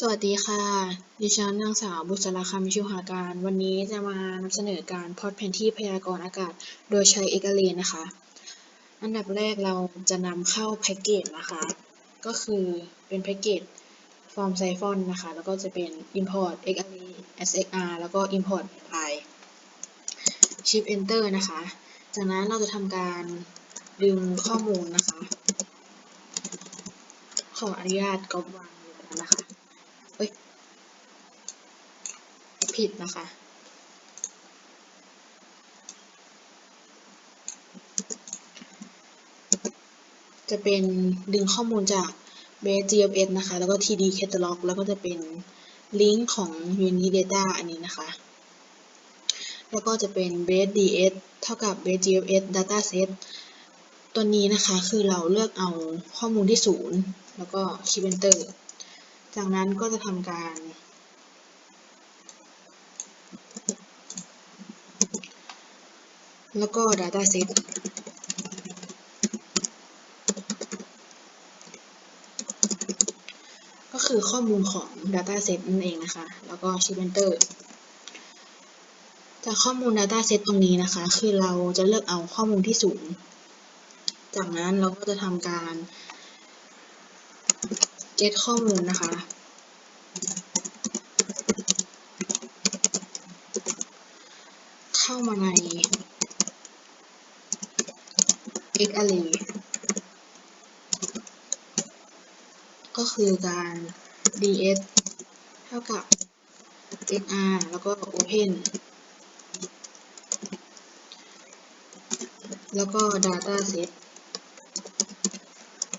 สวัสดีค่ะ ดิฉันนางสาวบุษราคำชิวหาการ วันนี้จะมานำเสนอการพอตแผนที่พยากรณ์อากาศ โดยใช้เอกเลนนะคะ อันดับแรกเราจะนำเข้าแพ็กเกจนะคะ ก็คือเป็นแพ็กเกจฟอร์มไซฟอนนะคะ แล้วก็จะเป็น import x r SXR แล้วก็ import by shift enter นะคะ จากนั้นเราจะทำการดึงข้อมูลนะคะ ขออนุญาตก๊อปวางอยู่แล้วนะคะ เอ้ย ผิดนะคะ จะเป็นดึงข้อมูลจาก base GFS นะคะ แล้วก็ TD catalog แล้วก็จะเป็นลิงก์ของ Unity Data อันนี้นะคะ แล้วก็จะเป็น base DS เท่ากับ base GFS dataset ตัวนี้นะคะคือเราเลือกเอาข้อมูลที่ศูนย์แล้วก็ Shift Enter จากนั้นก็จะทำการ แล้วก็ dataset ก็คือข้อมูลของ dataset นั่นเองนะคะ แล้วก็ shift enter จากข้อมูล dataset ตรงนี้นะคะ คือเราจะเลือกเอาข้อมูลที่สูง จากนั้นเราก็จะทำการ get ข้อมูลนะคะ เข้ามาใน ลิกอะไรก็คือการ ds เท่ากับ xr แล้วก็ open แล้วก็ data set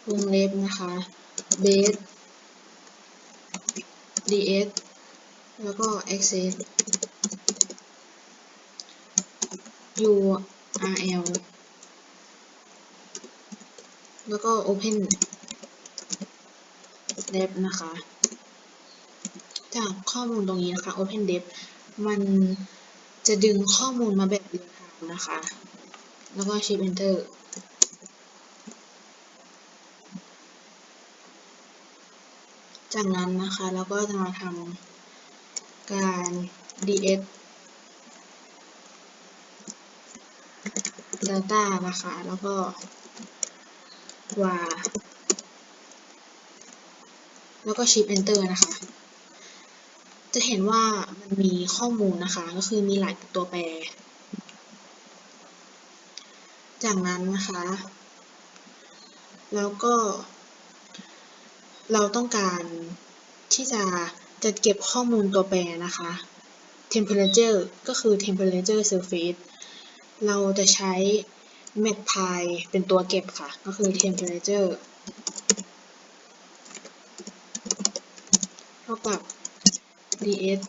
วงเล็บนะคะ base ds แล้วก็ access url แล้วก็ open dep นะคะ จากข้อมูลตรงนี้นะคะ open dep มันจะดึงข้อมูลมาแบบเรียลไทม์นะคะ แล้วก็ shift enter จากนั้นนะคะเราก็จะมาทำการ ds data นะคะ แล้วก็ var แล้วก็ shift enter นะคะ จะเห็นว่ามันมีข้อมูลนะคะ ก็คือมีหลายตัวแปร จากนั้นนะคะ แล้วก็ เราต้องการที่จะจัดเก็บข้อมูลตัวแปรนะคะ temperature ก็คือ temperature surface เราจะใช้ matpy เป็นตัวเก็บค่ะ ก็คือ temperature เท่ากับ ds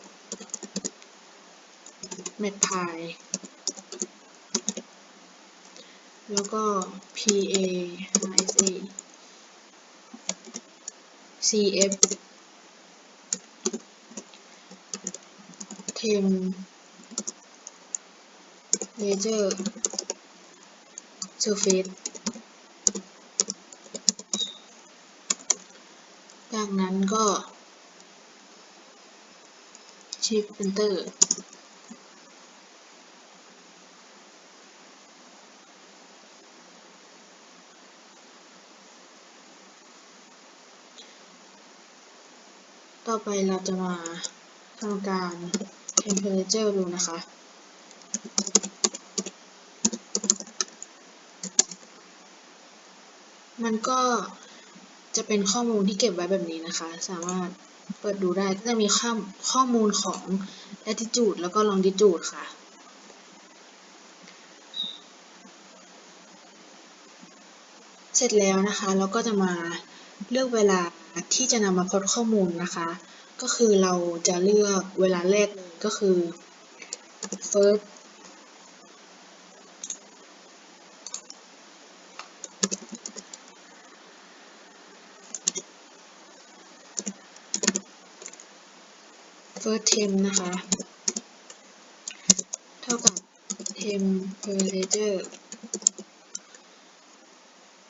matpy แล้วก็ pa rsa cf temperature surface จากนั้นก็ shift enter ต่อไปเราจะมาทำการ temperature ดูนะคะ มันก็จะเป็นข้อมูลที่เก็บไว้แบบนี้นะคะ สามารถเปิดดูได้ก็จะมีข้อข้อมูลของ latitude แล้วก็ longitude ค่ะ เสร็จแล้วนะคะเราก็จะมาเลือกเวลาที่จะนำมาพลอตข้อมูลนะคะ ก็คือเราจะเลือกเวลาแรกเลยก็คือ first first temp นะคะ เท่ากับ temperature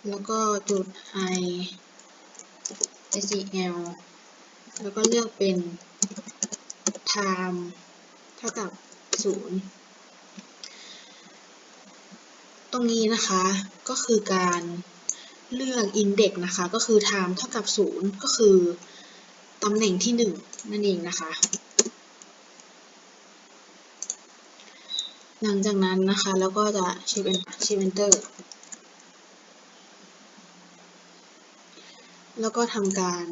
แล้วก็จุด i SEL แล้วก็เลือกเป็น time เท่ากับ 0 ตรงนี้นะคะก็คือการเลือก index นะคะ ก็คือ time เท่ากับ 0 ก็คือ ตำแหน่งที่1นั่นเองนะคะ หลังจากนั้นนะคะแล้วก็จะ shift shift enter แล้วก็ทำการ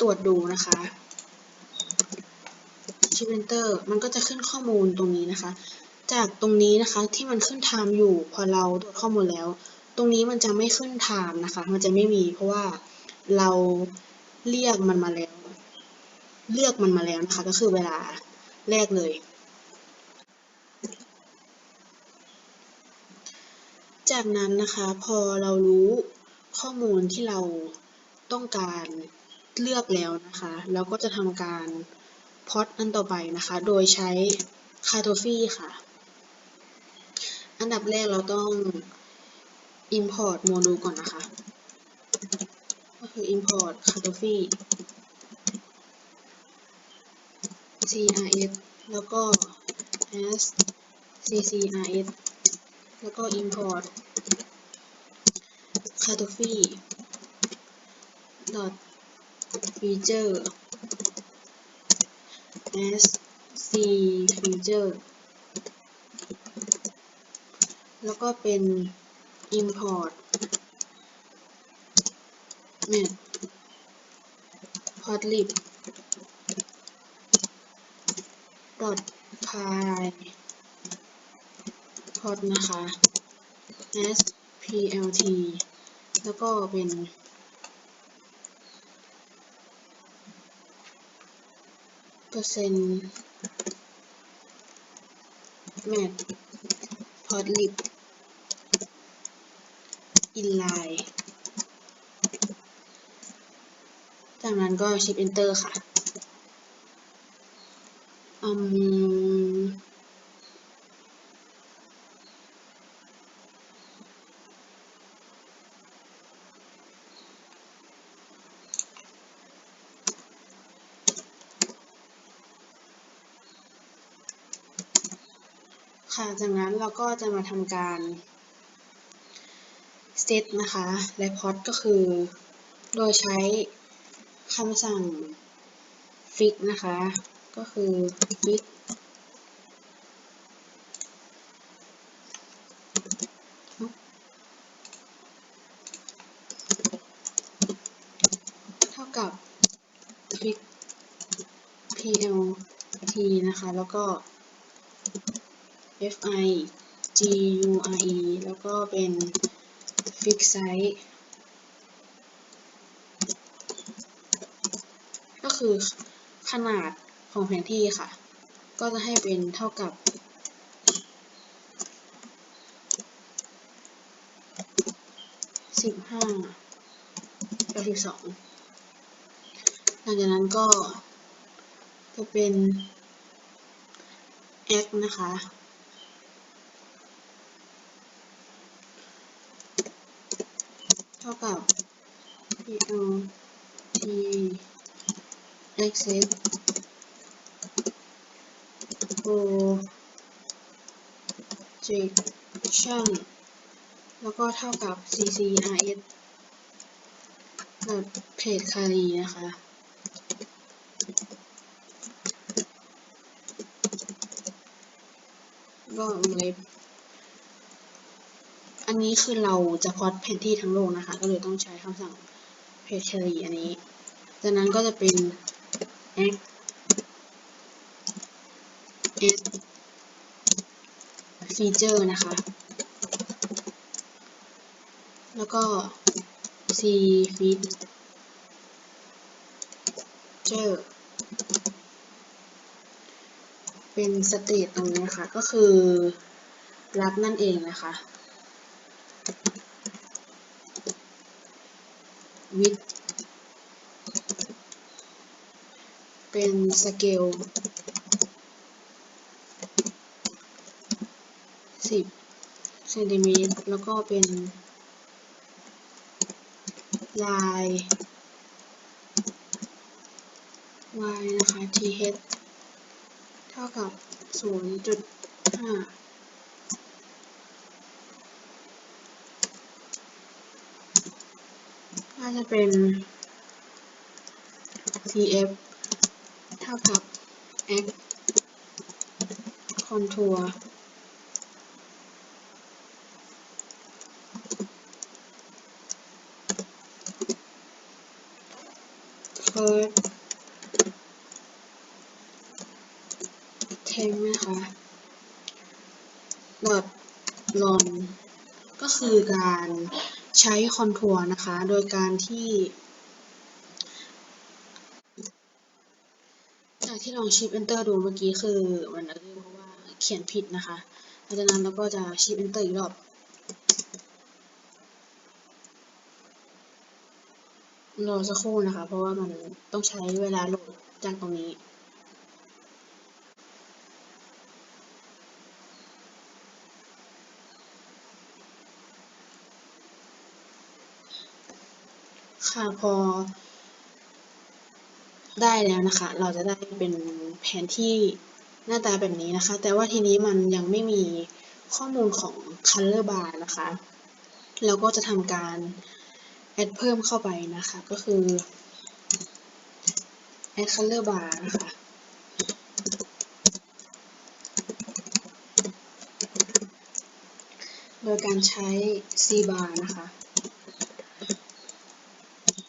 ตรวจดูนะคะ shift enter มันก็จะขึ้นข้อมูลตรงนี้นะคะ จากตรงนี้นะคะที่มันขึ้น time อยู่พอเราตรวจข้อมูลแล้ว ตรงนี้มันจะไม่ขึ้น time นะคะ มันจะไม่มีเพราะว่า เราเรียกมันมาแล้ว เลือกมันมาแล้วนะคะ ก็คือเวลาแรกเลย จากนั้นนะคะพอเรารู้ข้อมูลที่เราต้องการเลือกแล้วนะคะเราก็จะทำการพอตอันต่อไปนะคะ โดยใช้ c a r t o f i ค่ะ อันดับแรกเราต้อง import โมดูลก่อนนะคะ คือ import c a r t o f i crs แล้วก็ as ccrs แล้วก็ import c a r t o f i dot feature as c feature แล้วก็เป็น import แมทพอดลิปดอทพายพอดนะคะ splt แล้วก็เป็นเปอร์เซ็นต์แมทพอดลิปอินไลน์ จากนั้นก็ shift enter ค่ะอืมค่ะ จากนั้นเราก็จะมาทำการ set นะคะ และ plot ก็คือ โดยใช้ คำสั่ง fix นะคะ ก็คือ fix เท่ากับ fix plt นะคะ แล้วก็ fi gure แล้วก็เป็น fix size คือขนาดของแผนที่ค่ะ ก็จะให้เป็นเท่ากับสิบห้ากับสิบสองหลังจากนั้นก็จะเป็น x นะคะ เท่ากับ pl t access projection แล้วก็เท่ากับ ccrs แบบเพจคารีนะคะ ก็วงเล็บ อันนี้คือเราจะพอตแผนที่ทั้งโลกนะคะ ก็เลยต้องใช้คำสั่ง page query อันนี้ จากนั้นก็จะเป็น add add feature นะคะ แล้วก็ c feature เป็น state ตรงนี้ค่ะ ก็คือรับนั่นเองนะคะ with เป็นสเกลสิบเซนติเมตรแล้วก็เป็น ลาย y นะคะ th เท่ากับ 0.5ก็จะเป็น tf ท่ากับ x contour curve temp นะคะ dot lon ก็คือการใช้คอนทัวร์นะคะ โดยการที่ จาก ที่ลองชิป enter ดูเมื่อกี้คือมันเรียกเพราะว่าเขียนผิดนะคะหลังจากนั้นเราก็จะชิป enter อีกรอบรอสักครู่นะคะ เพราะว่ามันต้องใช้เวลาโหลดจากตรงนี้ค่ะพอ ได้แล้วนะคะ เราจะได้เป็นแผนที่หน้าตาแบบนี้นะคะ แต่ว่าทีนี้มันยังไม่มีข้อมูลของ color bar นะคะ เราก็จะทำการ add เพิ่มเข้าไปนะคะ ก็คือ add color bar นะคะโดยการใช้ c bar นะคะ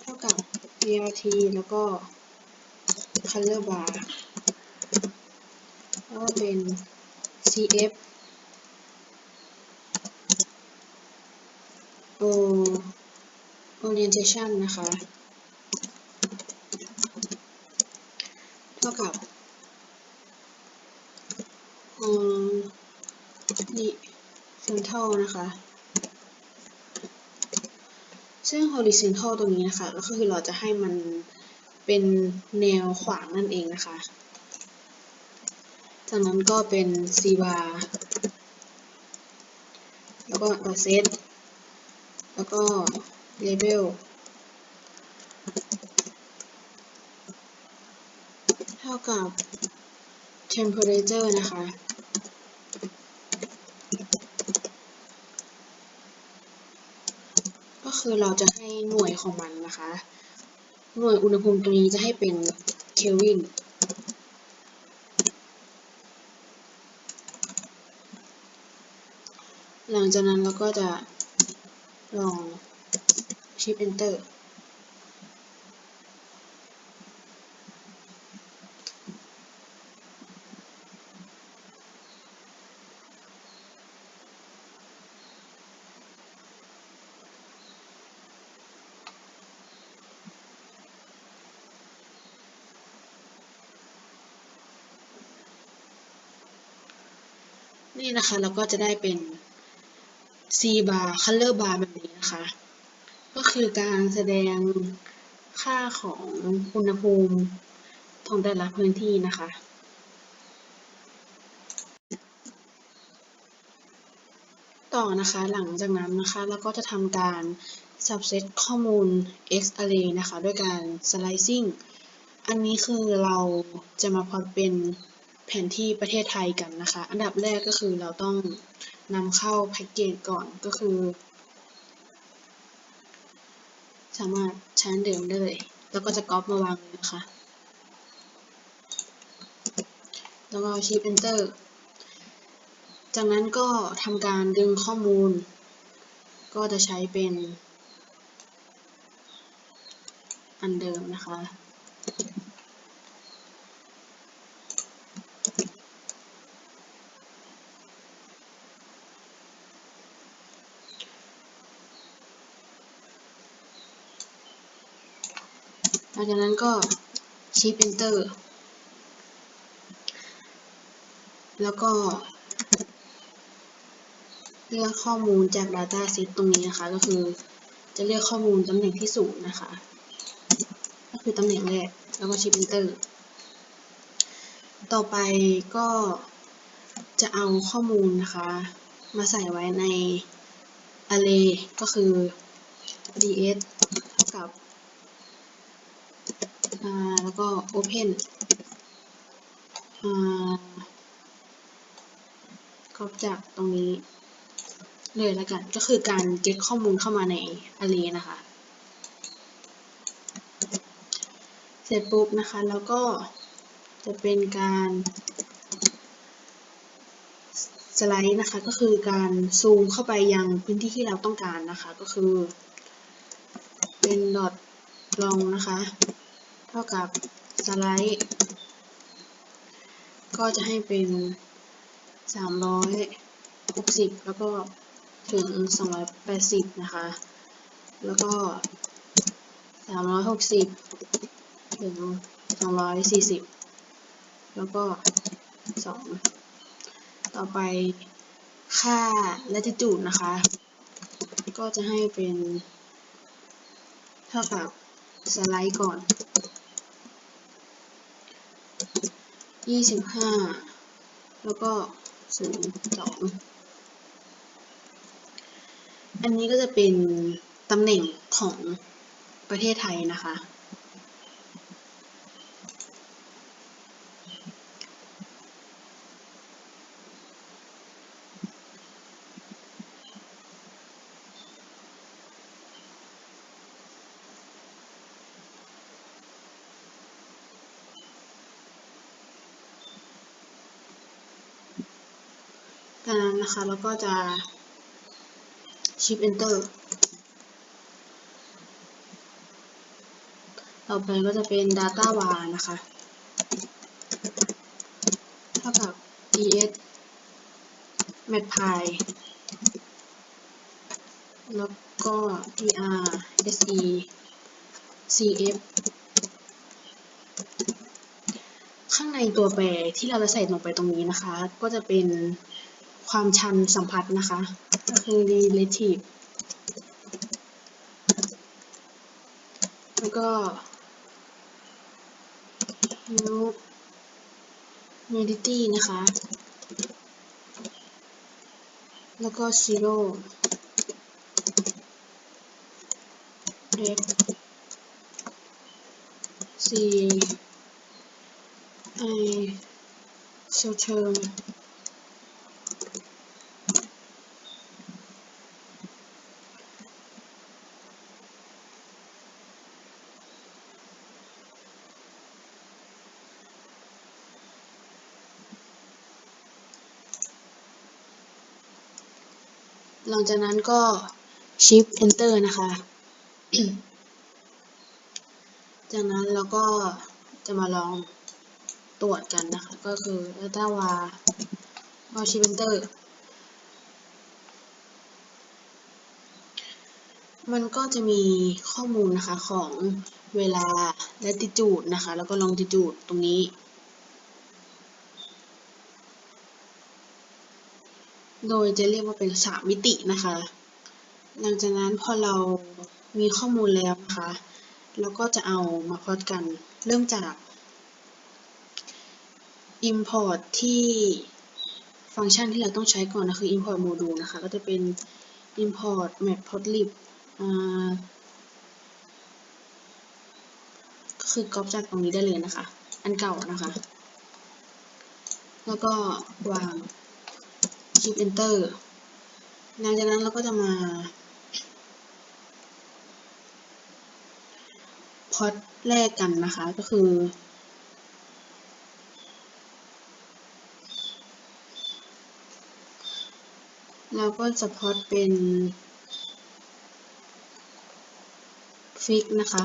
เท่ากับ vrt แล้วก็ color bar ก็เป็น cf o orientation นะคะ เท่ากับอืม horizontal นะคะซึ่ง horizontal ตรงนี้นะคะ ก็คือเราจะให้มัน เป็นแนวขวางนั่นเองนะคะ จากนั้นก็เป็น c bar แล้วก็ dot set แล้วก็ label เท่ากับ temperature นะคะ ก็คือเราจะให้หน่วยของมันนะคะ หน่วยอุณหภูมิตรงนี้จะให้เป็นเคลวินหลังจากนั้นเราก็จะลองชิป enter นี่นะคะเราก็จะได้เป็น C bar color bar แบบนี้นะคะ ก็คือการแสดงค่าของอุณหภูมิของแต่ละพื้นที่นะคะต่อนะคะหลังจากนั้นนะคะเราก็จะทำการ subset ข้อมูล x array นะคะ ด้วยการ slicing อันนี้คือเราจะมาพอดเป็น แผนที่ประเทศไทยกันนะคะ อันดับแรกก็คือเราต้องนำเข้าแพ็กเกจก่อนก็คือ สามารถใช้อันเดิมได้เลย แล้วก็จะก๊อปมาวางเลยนะคะ แล้วก็ชิป enter จากนั้นก็ทำการดึงข้อมูล ก็จะใช้เป็น อันเดิมนะคะ ห ลังจากนั้นก็ชิป enter แล้วก็ เลือกข้อมูลจาก Data Set ตรงนี้นะคะ ก็คือจะเลือกข้อมูลตำแหน่งที่ศูนย์นะคะ ก็คือตำแหน่งแรก แล้วก็ชิป Enter ต่อไปก็จะเอาข้อมูลนะคะ มาใส่ไว้ใน array ก็คือ ds กับ แล้วก็ open อ่าก็จากตรงนี้เลยแล้วกัน ก็คือการเก็ตข้อมูลเข้ามาใน array นะคะ เสร็จปุ๊บนะคะ แล้วก็จะเป็นการ สไลด์นะคะ ก็คือการซูมเข้าไปยังพื้นที่ที่เราต้องการนะคะ ก็คือเป็นดอท ลองนะคะ เท่ากับสไลด์ ก็จะให้เป็น 360 แล้วก็ถึง 280 นะคะ แล้วก็ 360 ถึง 240 แล้วก็ 2 ต่อไปค่า latitude นะคะ ก็จะให้เป็น เท่ากับ สไลด์ก่อน 25 แล้วก็ 02 อันนี้ก็จะเป็นตำแหน่งของประเทศไทยนะคะ จาก นะคะเราก็จะ shift enter ต่อไปก็จะเป็น data var นะคะเท่ากับ es matpy แล้วก็ er se cf ข้างในตัวแปรที่เราจะใส่ลงไปตรงนี้นะคะ ก็จะเป็น ความชันสัมพัทธ์นะคะ ก็คือ relative แล้วก็ humidity นะคะ แล้วก็ zero f c i short term หลังจากนั้นก็ shift enter นะคะ จากนั้นเราก็จะมาลองตรวจกันนะคะ ก็คือ data var ก็ shift enter มันก็จะมีข้อมูลนะคะของเวลา latitude นะคะ แล้วก็ longitude ตรงนี้ โดยจะเรียกว่าเป็นสามมิตินะคะ หลังจากนั้นพอเรามีข้อมูลแล้วนะคะเราก็จะเอามาพลอตกัน เริ่มจาก import ที่ฟังก์ชันที่เราต้องใช้ก่อนนะคือ import module นะคะ ก็จะเป็น import matplotlib ก็คือก๊อปจากตรงนี้ได้เลยนะคะ อันเก่านะคะ แล้วก็วาง shift enter หลังจากนั้นเราก็จะมา พอดแรกกันนะคะก็คือ เราก็จะพอดเป็นฟิกนะคะ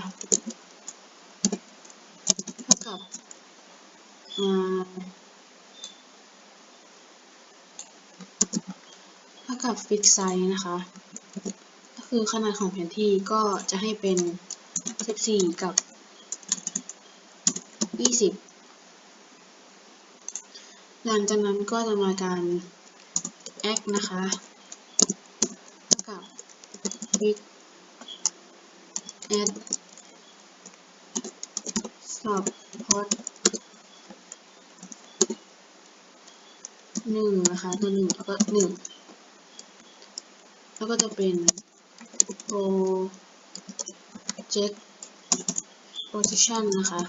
เท่ากับอ่าเท่า กับฟิกไซส์นะคะ ก็คือขนาดของแผนที่ก็จะให้เป็น 14 กับ 20 หลังจากนั้นก็จะมาการ add นะคะเท่ากับ fix add support หนึ่งนะคะตัวหนึ่งแล้วก็หนึ่ง แล้วก็จะเป็น project position นะคะ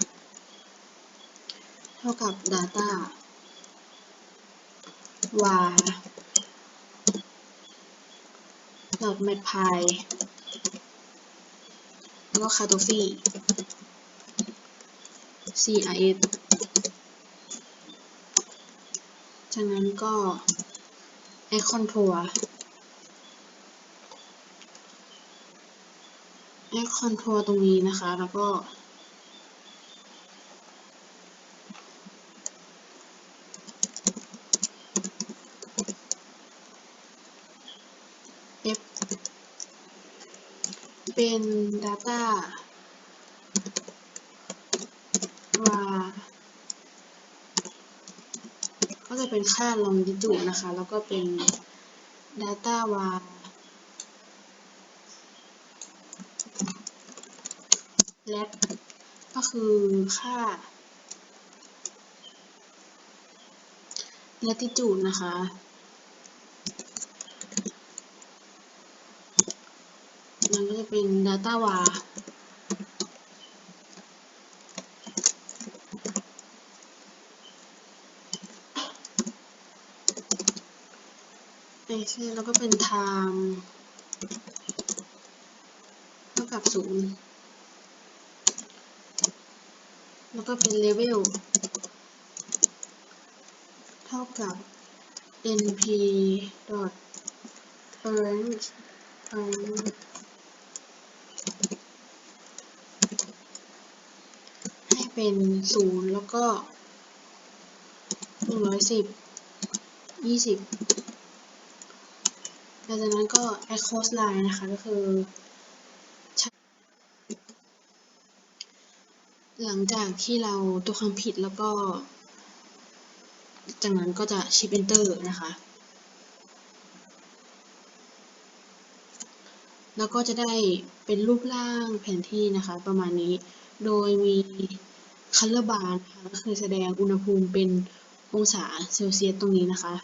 เท่ากับ data var dot matpy แล้วก็ cartography crs จากนั้นก็ add contour add contour ตรงนี้นะคะ แล้วก็ f เป็น data var ก็จะเป็นค่า longitude นะคะ แล้วก็เป็น data var lat ก็คือค่า latitude นะคะ มันก็จะเป็น data var เอ็กแล้วก็เป็น time เท่ากับศูนย์ แล้วก็เป็น level เท่ากับ np dot current current ให้เป็นศูนย์แล้วก็หนึ่งร้อยสิบยี่สิบหลังจากนั้นก็ add coastline นะคะ ก็คือ หลังจากที่เราตัวความผิดแล้วก็ จากนั้นก็จะ shift enter นะคะ แล้วก็จะได้เป็นรูปร่างแผนที่นะคะ ประมาณนี้ โดยมี color bar นะคะก็คือแสดงอุณหภูมิเป็นองศาเซลเซียสตรงนี้นะคะ